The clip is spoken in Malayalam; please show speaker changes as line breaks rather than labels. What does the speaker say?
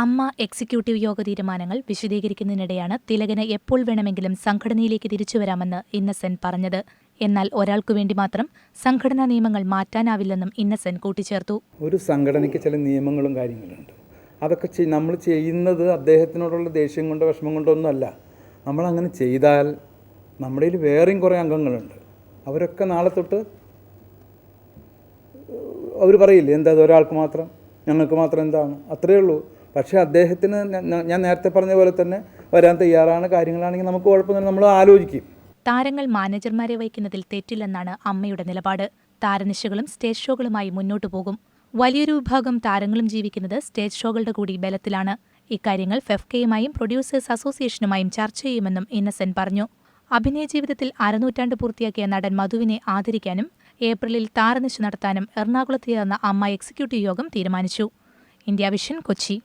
അമ്മ എക്സിക്യൂട്ടീവ് യോഗ തീരുമാനങ്ങൾ വിശദീകരിക്കുന്നതിനിടെയാണ് തിലകന് എപ്പോൾ വേണമെങ്കിലും സംഘടനയിലേക്ക് തിരിച്ചുവരാമെന്ന് ഇന്നസെന്റ് പറഞ്ഞത്. എന്നാൽ ഒരാൾക്കു വേണ്ടി മാത്രം സംഘടനാ നിയമങ്ങൾ മാറ്റാനാവില്ലെന്നും ഇന്നസെന്റ് കൂട്ടിച്ചേർത്തു.
ഒരു സംഘടനയ്ക്ക് ചില നിയമങ്ങളും കാര്യങ്ങളുണ്ട്. അതൊക്കെ നമ്മൾ ചെയ്യുന്നത് അദ്ദേഹത്തിനോടുള്ള ദേഷ്യം കൊണ്ടോ വിഷമം കൊണ്ടോ ഒന്നുമല്ല. നമ്മളങ്ങനെ ചെയ്താൽ നമ്മുടെ കയ്യിൽ വേറെയും കുറേ അംഗങ്ങളുണ്ട്. അവരൊക്കെ നാളെ തൊട്ട് അവർ പറയില്ലേ എന്താ ഒരാൾക്ക് മാത്രം? ഞങ്ങൾക്ക് മാത്രം എന്താണ്? അത്രയേ ഉള്ളൂ. പക്ഷേ അദ്ദേഹത്തിന് ഞാൻ- നേരത്തെ പറഞ്ഞ പോലെ തന്നെ വരാൻ തയ്യാറാണ്. കാര്യങ്ങളാണെങ്കിൽ നമുക്ക് കുഴപ്പമൊന്നും നമ്മൾ ആലോചിക്കും.
താരങ്ങൾ മാനേജർമാരെ വഹിക്കുന്നതിൽ തെറ്റില്ലെന്നാണ് അമ്മയുടെ നിലപാട്. താരനിശകളും സ്റ്റേജ് ഷോകളുമായി മുന്നോട്ട് പോകും. വലിയൊരു വിഭാഗം താരങ്ങളും ജീവിക്കുന്നത് സ്റ്റേജ് ഷോകളുടെ കൂടി ബലത്തിലാണ്. ഇക്കാര്യങ്ങൾ ഫെഫ്കയുമായും പ്രൊഡ്യൂസേഴ്സ് അസോസിയേഷനുമായും ചർച്ച ചെയ്യുമെന്നും ഇന്നസെന്റ് പറഞ്ഞു. അഭിനയ ജീവിതത്തിൽ അരനൂറ്റാണ്ട് പൂർത്തിയാക്കിയ നടൻ മധുവിനെ ആദരിക്കാനും ഏപ്രിലിൽ താരനിശ നടത്താനും എറണാകുളത്ത് ചേർന്ന അമ്മ എക്സിക്യൂട്ടീവ് യോഗം തീരുമാനിച്ചു. India Vision Kochi.